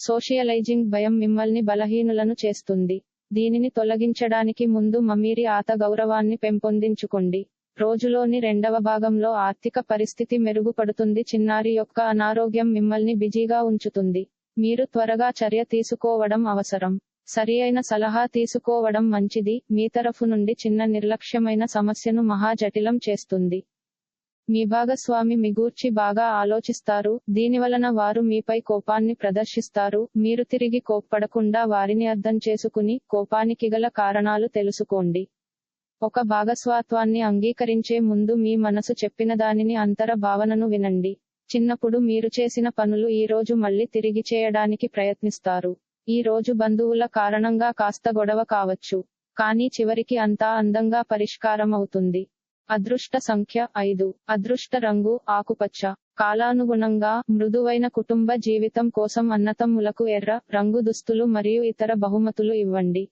సోషియలైజింగ్ భయం మిమ్మల్ని బలహీనులను చేస్తుంది. దీనిని తొలగించడానికి ముందు మమీరి ఆత గౌరవాన్ని పెంపొందించుకోండి. రోజులోని రెండవ భాగంలో ఆర్థిక పరిస్థితి మెరుగుపడుతుంది. చిన్నారి యొక్క అనారోగ్యం మిమ్మల్ని బిజీగా ఉంచుతుంది. మీరు త్వరగా చర్య తీసుకోవడం అవసరం. సరియైన సలహా తీసుకోవడం మంచిది. మీ తరఫు నుండి చిన్న నిర్లక్ష్యమైన సమస్యను మహా జటిలం చేస్తుంది. మీ భాగస్వామి మిగూర్చి బాగా ఆలోచిస్తారు దీనివలన వారు మీపై కోపాన్ని ప్రదర్శిస్తారు మీరు తిరిగి కోప్పడకుండా వారిని అర్థం చేసుకుని కోపానికి గల కారణాలు తెలుసుకోండి. ఒక భాగస్వాత్వాన్ని అంగీకరించే ముందు మీ మనసు చెప్పిన దానిని అంతర భావనను వినండి. చిన్నప్పుడు మీరు చేసిన పనులు ఈ రోజు మళ్ళీ తిరిగి చేయడానికి ప్రయత్నిస్తారు. ఈ రోజు బంధువుల కారణంగా కాస్త గొడవ కావచ్చు కానీ చివరికి అంతా అందంగా పరిష్కారం అవుతుంది అదృష్ట సంఖ్య ఐదు. అదృష్ట రంగు ఆకుపచ్చ. కాలానుగుణంగా మృదువైన కుటుంబ జీవితం కోసం అన్నతమ్ములకు ఎర్ర రంగు దుస్తులు మరియు ఇతర బహుమతులు ఇవ్వండి.